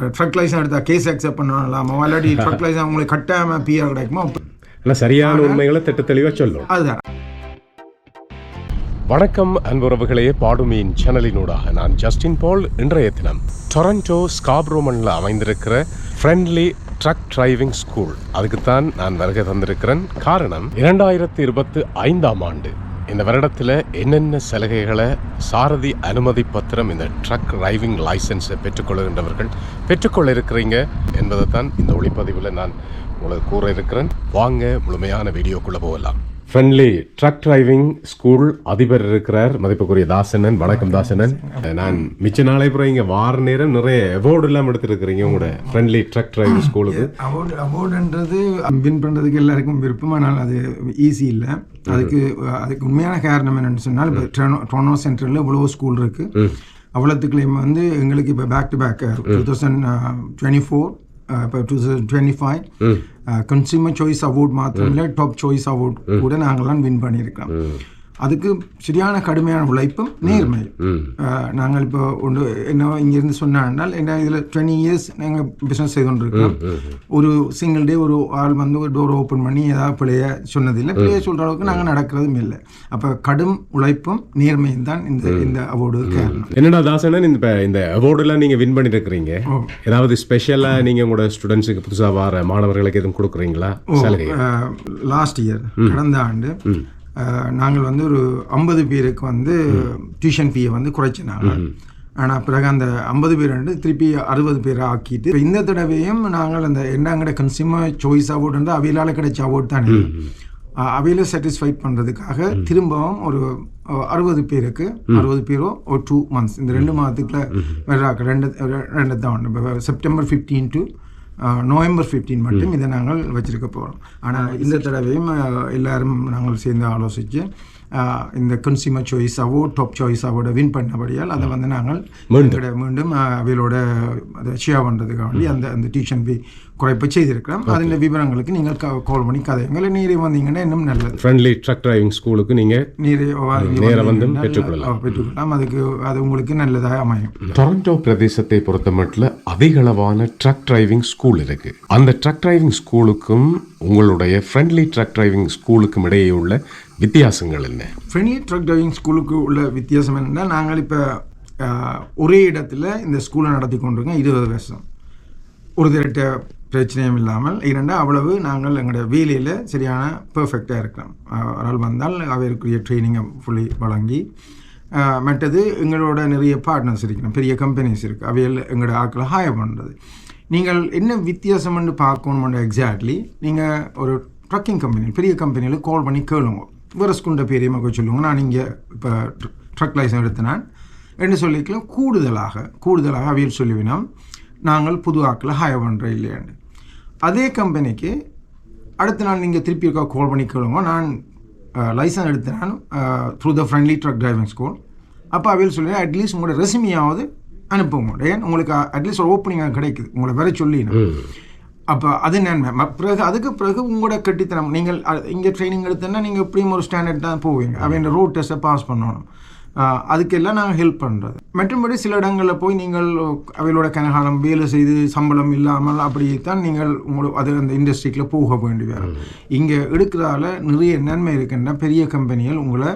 Drug licence எடுத்தா case accept பண்ணலாமா இல்லாட்டி ட்ரக் லைசன் உங்களுக்கு கட்டாம பிஆர் கிடைக்குமா? ஆனால் சரியான உண்மைகளை திட்ட தெளிவாக சொல்லும். அதுதான். வணக்கம் அன்புறவுகளே. பாடுமீன் சேனலினூடாக நான் ஜஸ்டின் பால். இன்றைய தினம் டொரண்டோ ஸ்காப்ரோமனில் அமைந்திருக்கிற ஃப்ரெண்ட்லி ட்ரக் டிரைவிங் ஸ்கூல் அதுக்குத்தான் நான் வருகை தந்திருக்கிறேன். காரணம் இரண்டாயிரத்தி இருபத்தி ஐந்தாம் ஆண்டு. இந்த வருடத்தில் என்னென்ன சலுகைகளை சாரதி அனுமதி பத்திரம் இந்த ட்ரக் டிரைவிங் லைசன்ஸை பெற்றுக்கொள்கின்றவர்கள் பெற்றுக்கொள்ள இருக்கிறீங்க என்பதை தான் இந்த ஒளிப்பதிவில் நான் உங்களுக்கு கூற இருக்கிறேன். வாங்க முழுமையான வீடியோக்குள்ளே போகலாம். ஃப்ரெண்ட்லி ட்ரக் டிரைவிங் ஸ்கூல் அதிபர் இருக்கிறார். மதிப்புக்குரிய தாசனன் வணக்கம் தாசனன் நான் மிச்ச நாளை அப்புறம் இங்கே வார நேரம் நிறைய அவார்டு எல்லாம் எடுத்துருக்கிறீங்க உங்களோட ஃப்ரெண்ட்லி ட்ரக் டிரைவிங் ஸ்கூலுக்கு அவார்டு அவார்டுன்றது வின் பண்ணுறதுக்கு எல்லாருக்கும் விருப்பம் ஆனால் அது ஈஸி இல்லை. அதுக்கு அதுக்கு உண்மையான காரணம் என்னன்னு சொன்னால் இப்போ ட்ரோனோ ட்ரோனோ சென்டரில் இவ்வளோ ஸ்கூல் இருக்குது அவ்வளோத்துக்குலேயும் வந்து எங்களுக்கு இப்போ back to back two thousand twenty four இப்போ two thousand twenty five consumer choice award மாத்திரம் இல்லை டாப் சாய்ஸ் அவார்ட் கூட நாங்கள்லாம் வின் பண்ணியிருக்கோம் அதுக்கு சரியான கடுமையான உழைப்பும் நேர்மையும். அஹ், நாங்கள் இப்போ ஒன்று என்ன இங்கேருந்து சொன்னால் என்ன இதில் டுவெண்ட்டி இயர்ஸ் நாங்கள் பிஸ்னஸ் செய்து கொண்டிருக்கோம் ஒரு சிங்கிள் டே ஒரு ஆள் வந்து ஒரு டோர் ஓப்பன் பண்ணி ஏதாவது பிள்ளைய சொன்னதில்லை. பிள்ளைய சொல்கிற அளவுக்கு நாங்கள் நடக்கிறதும் இல்லை. அப்போ கடும் உழைப்பும் நேர்மையும் தான் இந்த இந்த அவார்டு காரணம். என்னடா தாசனன் இந்த இப்ப இந்த அவார்டெல்லாம் நீங்கள் வின் பண்ணியிருக்கிறீங்க ஏதாவது ஸ்பெஷலாக நீங்கள் உங்களோட ஸ்டூடெண்ட்ஸுக்கு புதுசாக வர மாணவர்களுக்கு எதுவும் கொடுக்குறீங்களா? லாஸ்ட் இயர் கடந்த ஆண்டு நாங்கள் வந்து ஒரு ஐம்பது பேருக்கு வந்து டியூஷன் ஃபீயை வந்து குறைச்சினாங்க. ஆனால் பிறகு அந்த ஐம்பது பேர் வந்து திருப்பி அறுபது பேரை ஆக்கிட்டு இந்த தடவையும் நாங்கள் அந்த என்னங்கிற கன்சியூமர் சாய்ஸ் அவார்டு வந்து அவையிலால் கிடைச்ச அவார்டு தானே. அவையில சாட்டிஸ்ஃபைட் பண்ணுறதுக்காக திரும்பவும் ஒரு அறுபது பேருக்கு அறுபது பேரோ ஒரு டூ மந்த்ஸ் இந்த ரெண்டு மாதத்துக்குள்ள ரெண்டு ரெண்டு தான். September fifteen to November fifteen மட்டும் இதை நாங்கள் வச்சிருக்க போகிறோம் ஆனால் இந்த தடவையும் எல்லாரும் நாங்கள் சேர்ந்து ஆலோசித்து இந்த consumer choice award top choice அவார்டை win பண்ணபடியால் அதை வந்து நாங்கள் எங்களோட மீண்டும் அவையோட அதை ஷேர் பண்ணுறதுக்காக வேண்டி அந்த அந்த டியூஷன் ஃபீ குறைப்பு செய்திருக்கிறோம். அதில் விவரங்களுக்கு நீங்கள் கால் பண்ணி கதைங்களை நீரே வந்தீங்கன்னா இன்னும் நல்லது. ஃப்ரெண்ட்லி ட்ரக் டிரைவிங் ஸ்கூலுக்கு நீங்கள் நீரே நேரம் வந்து பெற்றுக்கொள்ளலாம். பெற்றுக்கொள்ளலாம். அதுக்கு அது உங்களுக்கு நல்லதாக அமையும். டொரண்டோ பிரதேசத்தை பொறுத்த மட்டும் அதிகளவான ட்ரக் டிரைவிங் ஸ்கூல் இருக்கு. அந்த ட்ரக் டிரைவிங் ஸ்கூலுக்கும் உங்களுடைய ஃப்ரெண்ட்லி ட்ரக் டிரைவிங் ஸ்கூலுக்கும் இடையே உள்ள வித்தியாசங்கள் என்ன? ஃப்ரெண்ட்லி ட்ரக் டிரைவிங் ஸ்கூலுக்கு உள்ள வித்தியாசம் என்னன்னா நாங்கள் இப்போ ஒரே இடத்துல இந்த ஸ்கூலை நடத்தி கொண்டிருக்கோம். இருபது வருஷம். ஒரு திரட்ட பிரச்சனையும் இல்லாமல். இரண்டா அவ்வளவு நாங்கள் எங்களோட வேலையில் சரியான பர்ஃபெக்டாக இருக்கிறோம். அவரால் வந்தால் அவருக்குரிய ட்ரைனிங்கை ஃபுல்லி வழங்கி மற்றது எங்களோட நிறைய பார்ட்னர்ஸ் இருக்கணும் பெரிய கம்பெனிஸ் இருக்குது அவையில் எங்களோட ஆட்களை ஹாயர் பண்ணுறது நீங்கள் என்ன வித்தியாசம்னு பார்க்கணுமென்ற எக்ஸாக்ட்லி நீங்கள் ஒரு ட்ரக்கிங் கம்பெனி பெரிய கம்பெனியில் கால் பண்ணி கேளுங்க. வேறு ஸ்கூல்ட பெரிய மக்கள் சொல்லுவாங்க. நான் இங்கே இப்போ ட்ரக் லைசன்ஸ் எடுத்தினான் என்று சொல்லிக்கலாம் கூடுதலாக கூடுதலாக அவியல் சொல்லுவினோம். நாங்கள் புது ஆக்களை ஹையர் பண்ணுறோம் இல்லையாண்டு. அதே கம்பெனிக்கு அடுத்த நாள் நீங்கள் திருப்பி இருக்கா கால் பண்ணி கேளுங்க. நான் licence எடுத்தினான் through the friendly truck driving school அப்போ அவையில் சொல்லி அட்லீஸ்ட் உங்களோட ரெசிமியாவது அனுப்புங்க. ஏன்? உங்களுக்கு அட்லீஸ்ட் ஒரு ஓப்பனிங்காக கிடைக்குது. உங்களை வர சொல்லினேன் அப்போ அது நன்மை பிறகு அதுக்கு பிறகு உங்களோட கட்டித்தனம். நீங்கள் இங்கே ட்ரைனிங் எடுத்தோன்னா நீங்கள் எப்படியும் ஒரு ஸ்டாண்டர்ட் தான் போவீங்க. அவன் ரோட் டெஸ்ட்டை பாஸ் பண்ணணும். அதுக்கெல்லாம் நாங்கள் ஹெல்ப் பண்ணுறது மற்றும்படி சில இடங்களில் போய் நீங்கள் அவையோட கனகாலம் வேலை செய்து சம்பளம் இல்லாமல் அப்படி தான் நீங்கள் உங்களுக்கு அது அந்த இண்டஸ்ட்ரிக்குள்ள போக வேண்டி வரும் இங்கே எடுக்கிறதால நிறைய நன்மை இருக்குன்னா பெரிய கம்பெனிகள் உங்களை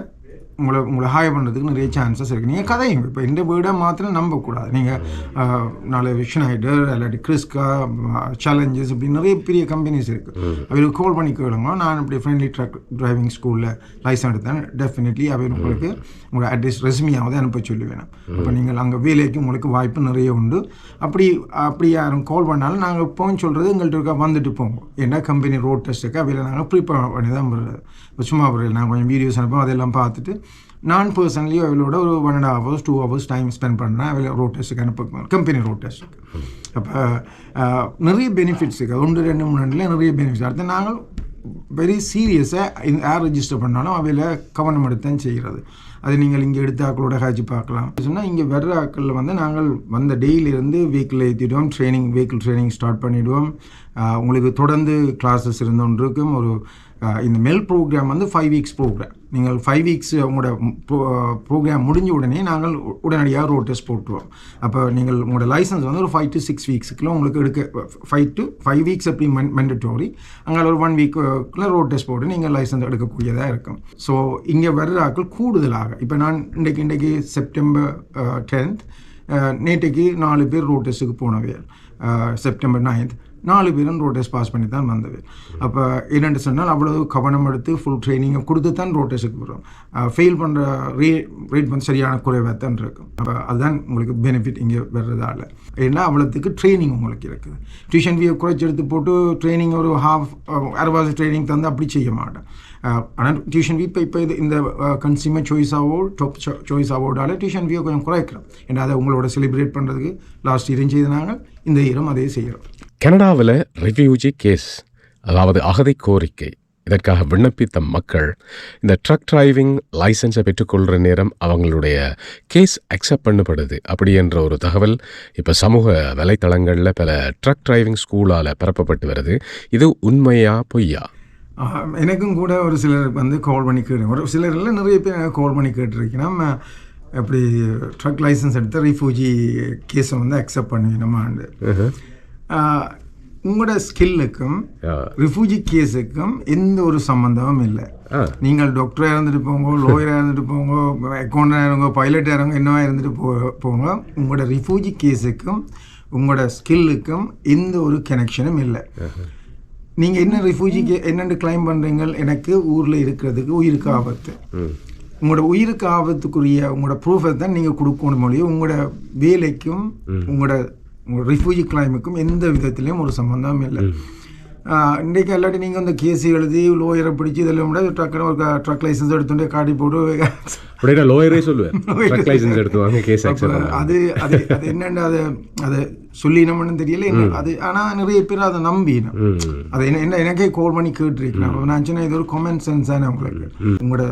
உங்களை உங்களை ஹாய் பண்ணுறதுக்கு நிறைய சான்சஸ் இருக்குது நீங்கள் கதையும் இப்போ இந்த வீடை மாத்திரம் நம்பக்கூடாது. நீங்கள் நாலு விஷனைடர் இல்லாட்டி கிறிஸ்கா சேலஞ்சஸ் இப்படி நிறைய பெரிய கம்பெனிஸ் இருக்குது அவருக்கு கால் பண்ணி கேளுங்க. நான் இப்படி ஃப்ரெண்ட்லி ட்ரக் டிரைவிங் ஸ்கூலில் லைசன்ஸ் எடுத்தேன். டெஃபினெட்லி அவர் உங்களுக்கு உங்களோட அட்ரஸ் ரெஸ்மியாவது அனுப்ப சொல்லுவேன். அப்போ நீங்கள் அங்கே வேலைக்கு உங்களுக்கு வாய்ப்பு நிறைய உண்டு. அப்படி அப்படி யாரும் கால் பண்ணாலும் நாங்கள் இப்போவும் சொல்கிறது எங்கள்கிட்ட இருக்கா? வந்துட்டு போங்க. ஏன்னா கம்பெனி ரோட் டெஸ்ட்டுக்கு அவையில் நாங்கள் ப்ரிப்பேர் பண்ணி தான் இப்போ சும்மா போகிறது நான் கொஞ்சம் வீடியோஸ் அனுப்போம் அதெல்லாம் பார்த்துட்டு நான் பர்சனலி அவளோட ஒரு one and hours two hours time spend பண்ணுறேன் அவளை ரோட் டெஸ்ட்டுக்கு அனுப்ப கம்பெனி ரோட் டெஸ்ட்டுக்கு அப்போ நிறைய பெனிஃபிட்ஸ் இருக்குது ஒன்று ரெண்டு மூணு ரெண்டுல நிறைய பெனிஃபிட்ஸ் அடுத்து நாங்கள் வெரி சீரியஸாக ஏர் ரெஜிஸ்டர் பண்ணாலும் அவையில் கவனம் எடுத்து தான் செய்கிறது அது நீங்கள் இங்கே எடுத்த ஆக்களோட ஹாஜி பார்க்கலாம். சொன்னால் இங்கே வர்ற ஆக்களில் வந்து நாங்கள் வந்த டெய்லியிருந்து வெஹிக்கிள் ஏற்றிடுவோம் ட்ரைனிங் வெஹிக்கிள் ட்ரைனிங் ஸ்டார்ட் பண்ணிவிடுவோம் உங்களுக்கு தொடர்ந்து கிளாஸஸ் இருந்து இருக்கும் ஒரு இந்த மெல் ப்ரோக்ராம் வந்து ஃபைவ் வீக்ஸ் ப்ரோக்ராம் நீங்கள் ஃபைவ் வீக்ஸ் உங்களோட ப்ரோக்ராம் முடிஞ்ச உடனே நாங்கள் உடனடியாக ரோட் டெஸ்ட் போட்டுருவோம். அப்போ நீங்கள் உங்களோட லைசன்ஸ் வந்து ஒரு ஃபைவ் டு சிக்ஸ் வீக்ஸுக்குள்ள உங்களுக்கு எடுக்க ஃபைவ் டு ஃபைவ் வீக்ஸ் அப்படி மெண்டட்டோரி அங்கே ஒரு ஒன் வீக்குள்ள ரோட் டெஸ்ட் போட்டு நீங்கள் லைசன்ஸ் எடுக்கக்கூடியதாக இருக்கும். ஸோ இங்கே வர்ற ஆட்கள் கூடுதலாக இப்போ நான் இன்றைக்கு இன்றைக்கு செப்டம்பர் டென்த் நேற்றைக்கு நாலு பேர் ரோட் டெஸ்ட்டுக்கு போனவே செப்டம்பர் நைன்த் நாலு பேரும் ரோட் டெஸ்ட் பாஸ் பண்ணி தான் வந்தது அப்போ என்னென்னு சொன்னால் அவ்வளவு கவனம் எடுத்து ஃபுல் ட்ரைனிங்கை கொடுத்து தான் ரோட் டெஸ்ட்டுக்கு போகிறோம் ஃபெயில் பண்ணுற ரீ ரீட் வந்து சரியான குறைவாக தான் இருக்கும். அப்போ அதுதான் உங்களுக்கு பெனிஃபிட் இங்கே வர்றதால. ஏன்னா அவ்வளோத்துக்கு ட்ரைனிங் உங்களுக்கு இருக்குது. டியூஷன் ஃபீயை குறைச்சி எடுத்து போட்டு ட்ரைனிங் ஒரு ஹாஃப் அரைவாசி ட்ரைனிங் தந்து அப்படி செய்ய மாட்டேன் ஆனால் டியூஷன் வீ இப்போ இப்போ இது இந்த கன்சியூமர் சாய்ஸாவோ டாப் சாய்ஸ் டியூஷன் ஃபீயை கொஞ்சம் குறைக்கிறோம் ஏன்னா அதை உங்களோட செலிப்ரேட் பண்ணுறதுக்கு லாஸ்ட் இயரும் செய்தனாங்க இந்த இயரும் அதே செய்கிறோம் கனடாவில் ரெஃப்யூஜி கேஸ் அதாவது அகதி கோரிக்கை இதற்காக விண்ணப்பித்த மக்கள் இந்த ட்ரக் டிரைவிங் லைசன்ஸை பெற்றுக்கொள்கிற நேரம் அவங்களுடைய கேஸ் அக்செப்ட் பண்ணப்படுது அப்படி என்ற ஒரு தகவல் இப்போ சமூக வலைத்தளங்களில் பல ட்ரக் டிரைவிங் ஸ்கூலால் பரப்பப்பட்டு வருது. இது உண்மையா பொய்யா? எனக்கும் கூட ஒரு சிலர் வந்து கால் பண்ணி கேட்டு ஒரு சிலர் இல்லை நிறைய பேர் கால் பண்ணி கேட்டிருக்கேன் எப்படி ட்ரக் லைசன்ஸ் எடுத்த ரிஃப்யூஜி கேஸை வந்து அக்செப்ட் பண்ணுவீனமாண்டு உங்களோட ஸ்கில்லுக்கும் ரிஃப்யூஜி கேஸுக்கும் எந்த ஒரு சம்மந்தமும் இல்லை. நீங்கள் டாக்டராக இருந்துட்டு போங்க லோயராக இருந்துட்டு போங்க அக்கௌண்டாக இருங்க பைலட்டாக இருங்க என்னவா இருந்துட்டு போ போங்க. உங்களோட ரிஃப்யூஜி கேஸுக்கும் உங்களோட ஸ்கில்லுக்கும் எந்த ஒரு கனெக்ஷனும் இல்லை. நீங்கள் என்ன ரிஃப்யூஜிக்கு என்னென்னு கிளைம் பண்ணுறீங்க எனக்கு ஊரில் இருக்கிறதுக்கு உயிருக்கு ஆபத்து. உங்களோட உயிருக்கு ஆபத்துக்குரிய உங்களோட ப்ரூஃபை தான் நீங்கள் கொடுக்கணும் மொழியும் உங்களோட வேலைக்கும் உங்களோட உங்களோட ரிஃப்யூஜி கிளைமுக்கும் எந்த விதத்துலேயும் ஒரு சம்மந்தம் இல்லை. இன்றைக்கு இல்லாட்டி நீங்கள் அந்த கேஸ் எழுதி லோயரை பிடிச்சி இதெல்லாம் விட ட்ரக்கில் ஒரு ட்ரக் லைசன்ஸ் எடுத்துட்டு காட்டி போட்டு அப்படியே லோயரே சொல்லுவேன். ட்ரக் லைசன்ஸ் எடுத்து வாங்க கேஸ் அது அது அது என்னென்னு அதை அதை சொல்லினோம்னு தெரியல அது ஆனால் நிறைய பேர் அதை நம்பினோம் அது என்ன எனக்கே கால் பண்ணி கேட்டிருக்கேன் அப்ப நான் சொன்னேன் இது ஒரு காமன் சென்ஸ் தானே உங்களுக்கு. உங்களோட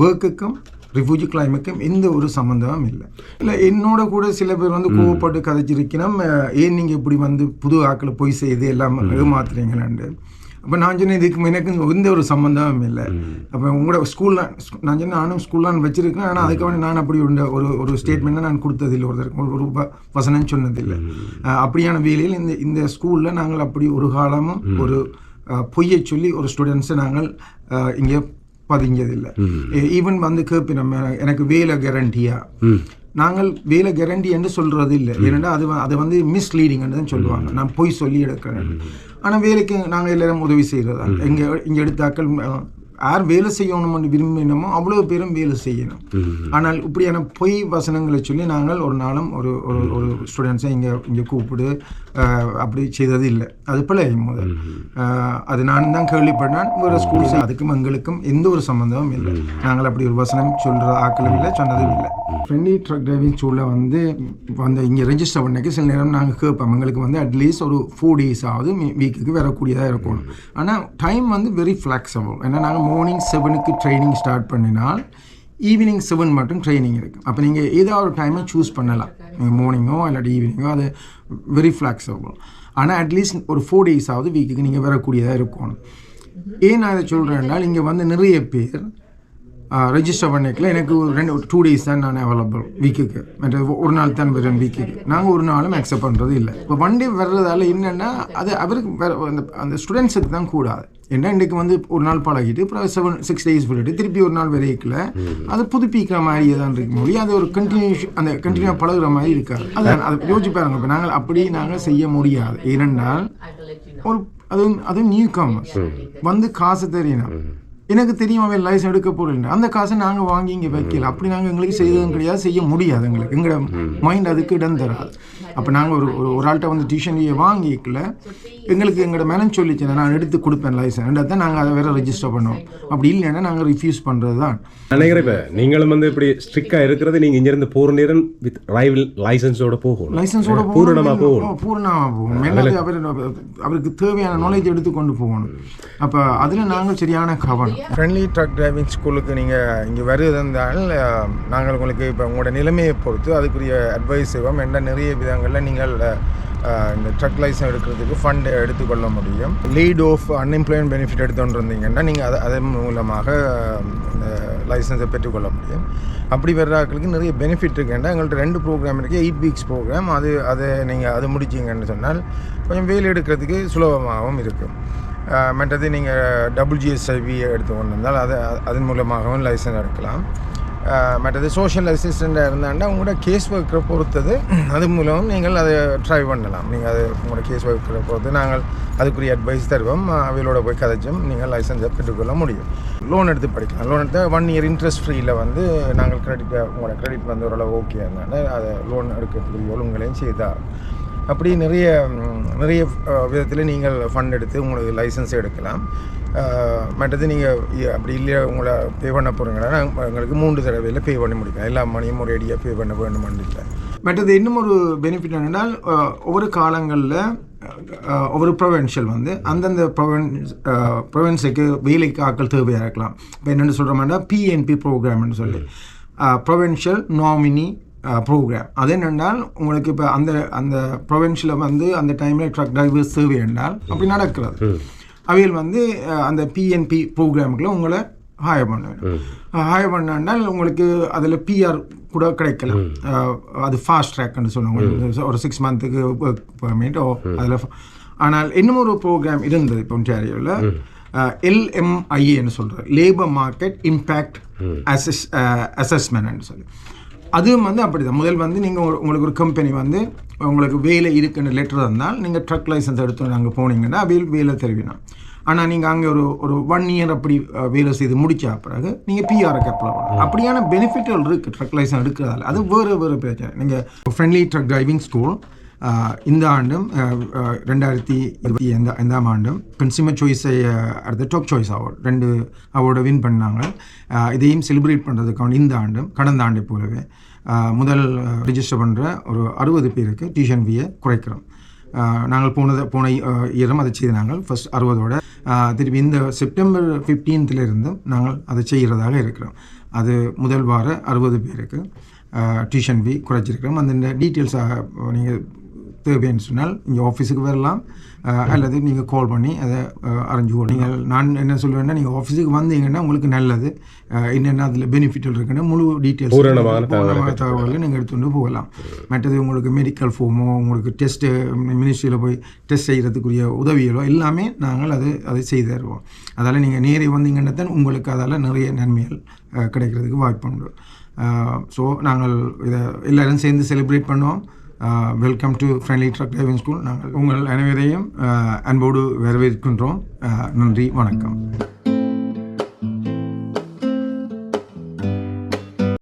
ஒர்க்குக்கும் ரிஃப்யூஜி கிளைமுக்கும் எந்த ஒரு சம்மந்தமும் இல்லை. இல்லை என்னோட கூட சில பேர் வந்து கோவப்பட்டு கதைச்சிருக்கணும். ஏன் நீங்கள் இப்படி வந்து புது ஆக்களை போய் செய்து எல்லாம் ஏமாத்துறீங்களாண்டு அப்போ நான் சொன்னேன் இதுக்கு எனக்கு எந்த ஒரு சம்மந்தமும் இல்லை. அப்போ உங்களோட ஸ்கூலில் நான் சொன்னேன் நானும் ஸ்கூல்லாம் வச்சிருக்கேன். ஆனால் அதுக்காக நான் அப்படி ஒரு ஒரு ஸ்டேட்மெண்ட்டை நான் கொடுத்ததில்லை. ஒருத்தருக்கு ஒரு- வசனம் சொன்னதில்லை. அப்படியான வேலையில் இந்த இந்த ஸ்கூலில் நாங்கள் அப்படி ஒரு காலமும் ஒரு பொய்யை சொல்லி ஒரு ஸ்டூடெண்ட்ஸை நாங்கள் இங்கே பதிஞ்சதில்லை ஈவன் வந்து கேட்பி நம்ம எனக்கு வேலை கேரண்டியா நாங்கள் வேலை கேரண்டி என்று சொல்றது இல்லை. ஏன்னா அது அது வந்து மிஸ்லீடிங்னு தான் சொல்லுவாங்க. நான் போய் சொல்லி எடுக்கிறேன். ஆனால் வேலைக்கு நாங்கள் எல்லாரும் உதவி செய்கிறதா? இங்கே இங்கே எடுத்தாக்கள் யார் வேலை செய்யணும்னு விரும்பினமோ அவ்வளோ பேரும் வேலை செய்யணும். ஆனால் இப்படியான பொய் வசனங்களை சொல்லி நாங்கள் ஒரு நாளும் ஒரு ஒரு ஒரு ஸ்டூடெண்ட்ஸை இங்கே இங்கே கூப்பிடு அப்படி செய்தது இல்லை. அது பிள்ளை முதல். அது நான் தான் கேள்விப்பட்டேன். வேறு ஸ்கூல்ஸ் அதுக்கும் எங்களுக்கும் எந்த ஒரு சம்மந்தமும் இல்லை. நாங்கள் அப்படி ஒரு வசனம் சொல்கிற ஆக்களும் இல்லை சொன்னதும் இல்லை. ஃப்ரெண்ட்லி ட்ரக் டிரைவிங் ஸ்கூலில் வந்து வந்து இங்கே ரெஜிஸ்டர் பண்ணக்கு சில நேரம் நாங்கள் கேட்போம். எங்களுக்கு வந்து அட்லீஸ்ட் ஒரு ஃபோர் டேஸ் ஆகுது வீக்குக்கு வரக்கூடியதாக இருக்கணும். ஆனால் டைம் வந்து வெரி ஃப்ளெக்சிபிள் ஏன்னா நாங்கள் மார்னிங் செவனுக்கு ட்ரைனிங் ஸ்டார்ட் பண்ணினால் ஈவினிங் செவன் மட்டும் ட்ரைனிங் இருக்குது அப்போ நீங்கள் ஏதாவது ஒரு டைமை சூஸ் பண்ணலாம். நீங்கள் மார்னிங்கோ இல்லாட்டி ஈவினிங்கோ அது வெரி ஃப்ளாக்ஸபிள் ஆனால் அட்லீஸ்ட் ஒரு ஃபோர் டேஸ் ஆகுது வீக்குக்கு நீங்கள் வரக்கூடியதாக இருக்கணும். ஏன் நான் இதை சொல்கிறேன்னா இங்கே வந்து நிறைய பேர் ரெஜிஸ்டர் பண்ணிக்கல. எனக்கு ஒரு ரெண்டு டூ டேஸ் தான் நான் அவைலபிள் வீக்குக்கு மற்ற ஒரு நாள் தான் வரும் வீக்குக்கு நாங்கள் ஒரு நாளும் அக்செப்ட் பண்ணுறது இல்லை. இப்போ வண்டி வர்றதால என்னென்னா அது அவருக்கு வேற அந்த அந்த ஸ்டூடெண்ட்ஸுக்கு தான் கூடாது. ஏன்னா இன்றைக்கு வந்து ஒரு நாள் பழகிட்டு அப்புறம் செவன் சிக்ஸ் டேஸ் விட்டுட்டு திருப்பி ஒரு நாள் வரைக்கல. அது புதுப்பிக்கிற மாதிரியே தான் இருக்க முடியும். அது ஒரு கண்டினியூஷன் அந்த கண்டினியூ பழகுற மாதிரி இருக்காது. அதான் அதை யோசிச்சு பாருங்க. இப்போ நாங்கள் அப்படி நாங்கள் செய்ய முடியாது. ஏனென்றால் ஒரு அது அது நியூ காமர்ஸ் வந்து காசு தெரியணும். எனக்கு தெரியும் அவன் லைசன்ஸ் எடுக்க போறேன் அந்த காசை நாங்கள் வாங்கி இங்கே வைக்கல. அப்படி நாங்கள் எங்களுக்கு செய்ததும் கிடையாது செய்ய முடியாது எங்களுக்கு. எங்களோட மைண்ட் அதுக்கு இடம் தராது. அப்போ நாங்கள் ஒரு ஒரு ஒரு ஆள்கிட்ட வந்து டியூஷன் வாங்கிக்கல. எங்களுக்கு எங்களோட மேனேஜ் சொல்லிச்சேன் நான் எடுத்து கொடுப்பேன் லைசன்ஸ் தான் நாங்கள் அதை வேற ரெஜிஸ்டர் பண்ணுவோம் அப்படி இல்லைன்னா நாங்கள் ரிஃப்யூஸ் பண்ணுறது தான் நினைக்கிறேன் இப்போ நீங்களும் வந்து இப்படி ஸ்ட்ரிக்டாக இருக்கிறது நீங்கள் இங்கிருந்து போகிற நேரம் வித் ரைவல் லைசன்ஸோட போகணும் லைசன்ஸோட பூரணமாக போகணும். பூரணமாக போகணும் மேலே அவர் அவருக்கு தேவையான நாலேஜ் எடுத்து கொண்டு போகணும் அப்போ அதில் நாங்கள் சரியான கவனம். ஃப்ரெண்ட்லி ட்ரக் டிரைவிங் ஸ்கூலுக்கு நீங்கள் இங்கே வருவதால் நாங்கள் உங்களுக்கு இப்போ உங்களோட நிலைமையை பொறுத்து அதுக்குரிய அட்வைஸ் செய்வோம் என்ன நிறைய விதங்களில் நீங்கள் இந்த ட்ரக் லைசன்ஸ் எடுக்கிறதுக்கு ஃபண்ட் எடுத்துக்கொள்ள முடியும். லீட் ஆஃப் அன்எம்ப்ளாய்மெண்ட் பெனிஃபிட் எடுத்துகிட்டு இருந்தீங்கன்னா நீங்கள் அதை அதன் மூலமாக இந்த லைசன்ஸை பெற்றுக்கொள்ள முடியும். அப்படி வர்றாக்களுக்கு நிறைய பெனிஃபிட் இருக்குன்னா எங்கள்கிட்ட ரெண்டு ப்ரோக்ராம் இருக்குது எயிட் வீக்ஸ் ப்ரோக்ராம் அது அதை நீங்கள் அது முடிச்சிங்கன்னு சொன்னால் கொஞ்சம் வேலை எடுக்கிறதுக்கு சுலபமாகவும் இருக்கும். மற்றது நீங்கள் டபுள் ஜிஎஸ்ஐவி எடுத்து கொண்டு வந்தால் அது அதன் மூலமாகவும் லைசன்ஸ் எடுக்கலாம். மற்றது சோஷியல் அசிஸ்டண்ட்டாக இருந்தாண்டா உங்களோட கேஸ் ஒர்க்கரை பொறுத்தது அது மூலம் நீங்கள் அதை ட்ரை பண்ணலாம். நீங்கள் அது உங்களோட கேஸ் ஒர்க்கரை பொறுத்து நாங்கள் அதுக்குரிய அட்வைஸ் தருவோம். அவையோட போய் கதைச்சும் நீங்கள் லைசன்ஸை பெற்றுக்கொள்ள முடியும். லோன் எடுத்து படிக்கலாம். லோன் எடுத்து ஒன் இயர் இன்ட்ரெஸ்ட் ஃப்ரீயில் வந்து நாங்கள் கிரெடிட் உங்களோட கிரெடிட் வந்து ஓரளவு ஓகே அதனால அதை லோன் எடுக்கிறதுக்குரிய ஒழுங்குகளையும் செய்தால் அப்படி நிறைய நிறைய விதத்தில் நீங்கள் ஃபண்ட் எடுத்து உங்களுக்கு லைசன்ஸ் எடுக்கலாம். மற்றது நீங்கள் அப்படி இல்லையா உங்களை பே பண்ண போகிறீங்கன்னா எங்களுக்கு மூன்று தடவையில் பே பண்ணி முடிக்கலாம். எல்லா மணியும் ஒரு ஐடியா பே பண்ண வேண்டுமென்று இல்லை. மற்றது இன்னும் ஒரு பெனிஃபிட் என்னென்னால் ஒவ்வொரு காலங்களில் ஒவ்வொரு ப்ரொவென்ஷியல் வந்து அந்தந்த ப்ரொவென்ஸ் ப்ரொவென்ஸுக்கு வேலைக்கு ஆட்கள் தேவையாக இருக்கலாம். இப்போ என்னென்னு சொல்கிறோம்னா பிஎன்பி ப்ரோக்ராம்னு சொல்லி. ப்ரொவென்ஷியல் நாமினி ப்ரோக்ராம் அது என்னென்றால் உங்களுக்கு இப்போ அந்த அந்த ப்ரொவென்ஷியலில் வந்து அந்த டைமில் ட்ரக் டிரைவர்ஸ் தேவை என்றால் அப்படி நடக்கிறது. அவையில் வந்து அந்த பிஎன்பி ப்ரோக்ராமுக்குள்ள உங்களை ஹாயர் பண்ணுவேன். ஹாயர் பண்ணால் உங்களுக்கு அதில் பிஆர் கூட கிடைக்கலாம் அஹ், அது ஃபாஸ்ட் ட்ராக்னு சொல்லுவாங்க. ஒரு சிக்ஸ் மந்த்துக்கு ஒர்க் பெர்மிட் ஓ அதில் ஆனால் இன்னும் ஒரு ப்ரோக்ராம் இருந்தது இப்போ ஒன்டாரியோவில் எல்எம்ஐஏன்னு சொல்கிறது லேபர் மார்க்கெட் இம்பேக்ட் அசஸ் அசஸ்மெண்ட்னு சொல்லி. அதுவும் வந்து அப்படி தான் முதல் வந்து நீங்கள் உங்களுக்கு ஒரு கம்பெனி வந்து உங்களுக்கு வேலை இருக்குன்னு லெட்டர் தந்தால் நீங்கள் ட்ரக் லைசன்ஸ் எடுத்து அங்கே போனீங்கன்னா அவையில் வேலை தெரிவிக்கணும் ஆனால் நீங்கள் அங்கே ஒரு ஒரு ஒன் இயர் அப்படி வேலை செய்து முடிச்ச பிறகு நீங்கள் பிஆருக்கு அப்ளை பண்ணலாம். அப்படியான பெனிஃபிட்கள் இருக்குது ட்ரக் லைசன்ஸ் எடுக்கிறதால. அது வேறு வேறு பிரச்சனை. நீங்கள் ஃப்ரெண்ட்லி ட்ரக் டிரைவிங் ஸ்கூல் இந்த ஆண்டும் ரெண்டாயிரத்தி இருபத்தி ஐந்தா ஐந்தாம் ஆண்டும் கன்சியூமர் சாய்ஸை அடுத்த டாப் சாய்ஸ் அவார்டு ரெண்டு அவார்டை வின் பண்ணாங்க. இதையும் செலிப்ரேட் பண்ணுறதுக்கான இந்த ஆண்டும் கடந்த ஆண்டை போலவே முதல் ரிஜிஸ்டர் பண்ணுற ஒரு அறுபது பேருக்கு டியூஷன் ஃபீயை குறைக்கிறோம். நாங்கள் போனதை போன இயரும் அதை செய்து நாங்கள் ஃபர்ஸ்ட் அறுபதோட திருப்பி இந்த செப்டம்பர் 15th இருந்தும் நாங்கள் அதை செய்கிறதாக இருக்கிறோம். அது முதல் வார அறுபது பேருக்கு டியூஷன் ஃபீ குறைச்சிருக்கிறோம். அந்த டீட்டெயில்ஸாக நீங்கள் தேவைன்னு சொன்னால் இங்கே ஆஃபீஸுக்கு வரலாம். அல்லது நீங்கள் கால் பண்ணி அதை அரேஞ்ச் பண்ணி நீங்கள் நான் என்ன சொல்லுவேன்னா நீங்கள் ஆஃபீஸுக்கு வந்தீங்கன்னா உங்களுக்கு நல்லது. என்னென்ன அதில் பெனிஃபிட்டல் இருக்குன்னு முழு டீட்டெயில்ஸ் பூரணமான தகவலை தகவல்களை நீங்கள் எடுத்துகிட்டு போகலாம். மற்றது உங்களுக்கு மெடிக்கல் ஃபோமோ உங்களுக்கு டெஸ்ட்டு மினிஸ்ட்ரியில் போய் டெஸ்ட் செய்கிறதுக்குரிய உதவிகளோ எல்லாமே நாங்கள் அது அதை செய்து தருவோம். அதால் நீங்கள் நேரே வந்தீங்கன்னா தான் உங்களுக்கு அதால் நிறைய நன்மைகள் கிடைக்கிறதுக்கு வாய்ப்பு உண்டு ஸோ நாங்கள் இதை எல்லாரும் சேர்ந்து செலிப்ரேட் பண்ணுவோம். Welcome to friendly truck driving school நாங்கள் உங்கள் அனைவரையும் அன்போடு வரவேற்கின்றோம். நன்றி வணக்கம்.